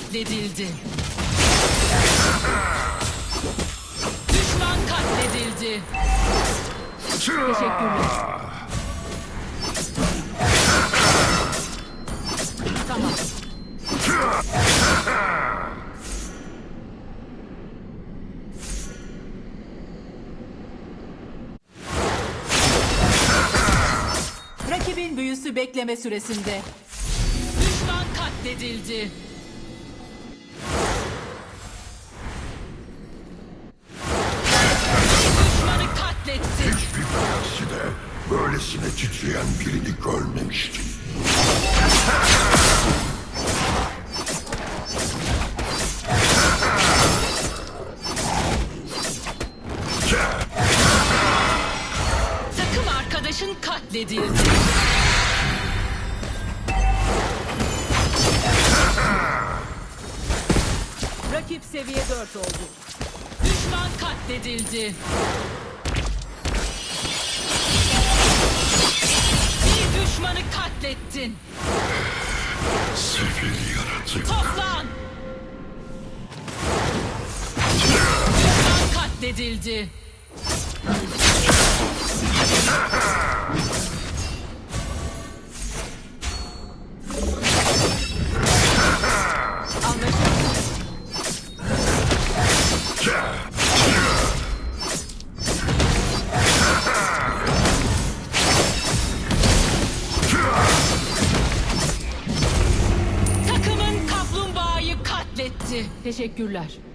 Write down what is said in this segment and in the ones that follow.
katledildi. Düşman katledildi. Teşekkürler. Tamam. Rakibin büyüsü bekleme süresinde. Düşman katledildi. Titreyen birini görmemiştim. Takım arkadaşın katledildi. Rakip seviye 4 oldu. Düşman katledildi. Düşmanı katlettin. Sefil yaratık. Toplan. Düşman katledildi. Teşekkürler.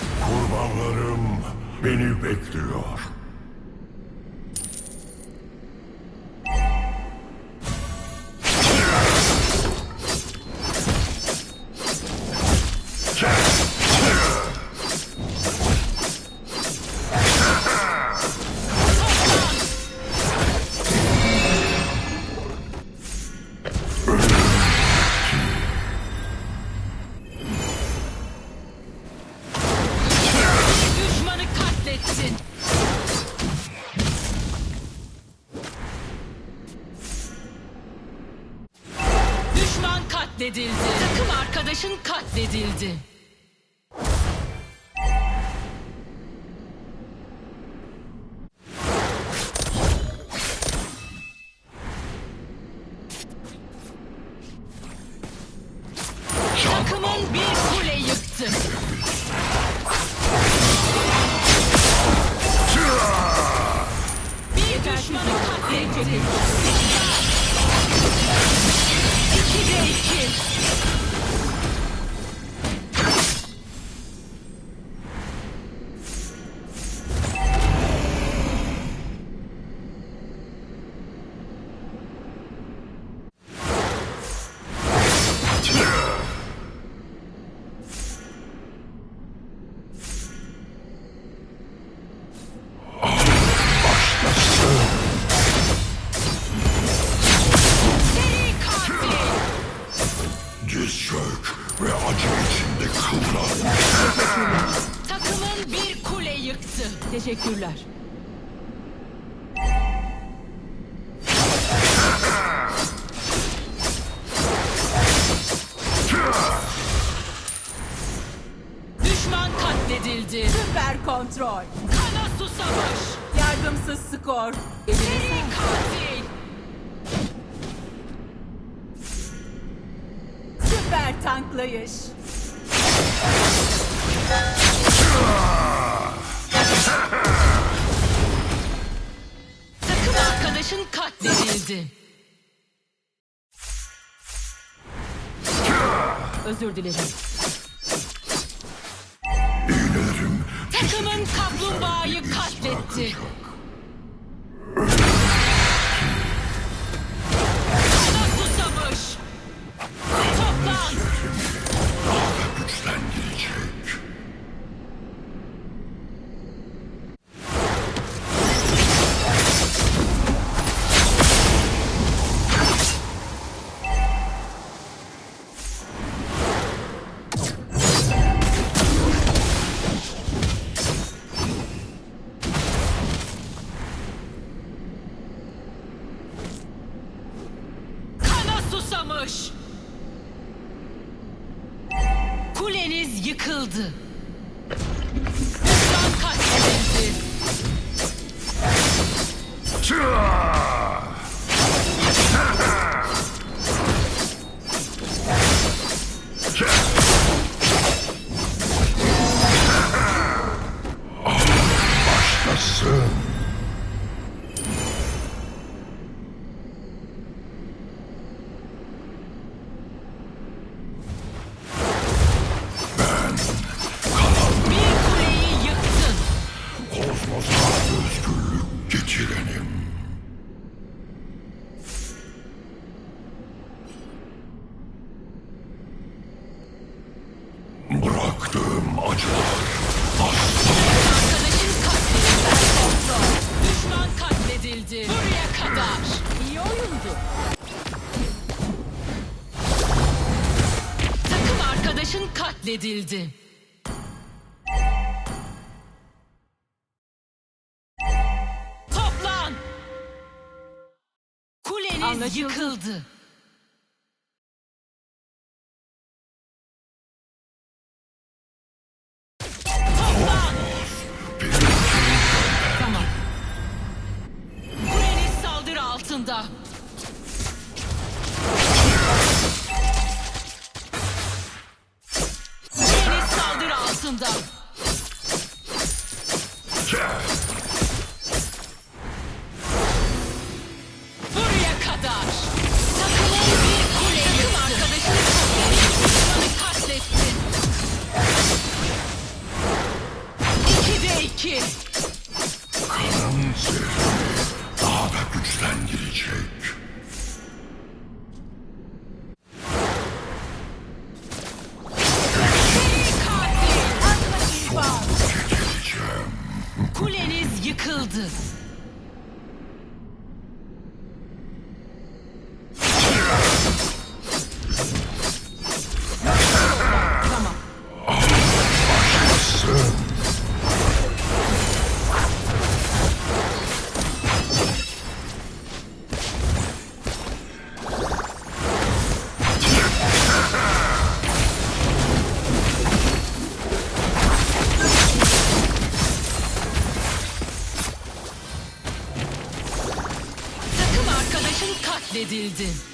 Kurbanlarım beni bekliyor. Yıktı. Teşekkürler. Düşman katledildi. Süper kontrol. Kana susamış. Yardımsız skor. Seri katil. süper tanklayış. Özür dilerim. Kuleniz yıkıldı. Düşman katledildi. Çığ! katledildi. Toplan! Kuleniz Anlaşıldı. yıkıldı. shake. Midi.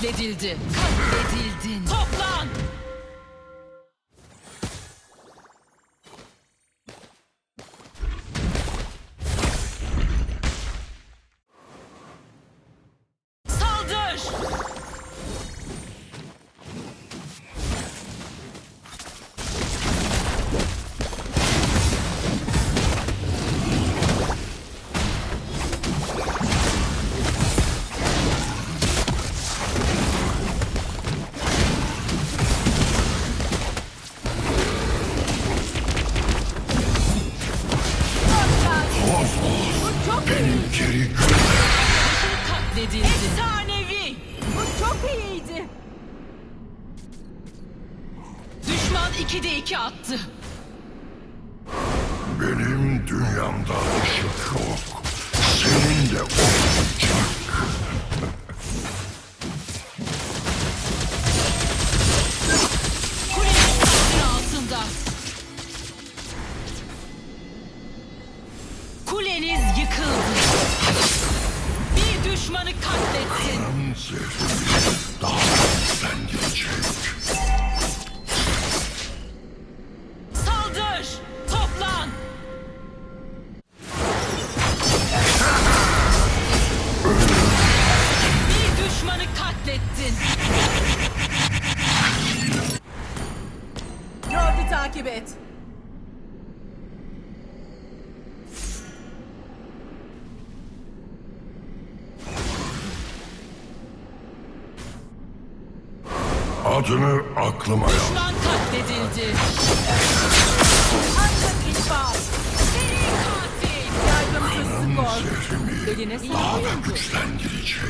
Katledildi. Katledildin. Toplan. Düşman 2'de 2 attı. Benim dünyamda ışık yok. Senin de olmayacak. Adını aklıma yaz. Düşman katledildi. Ancak infaz. Seri katil. Yardımcısı skor. Zehrimi Eline daha da sağlık. güçlendirecek.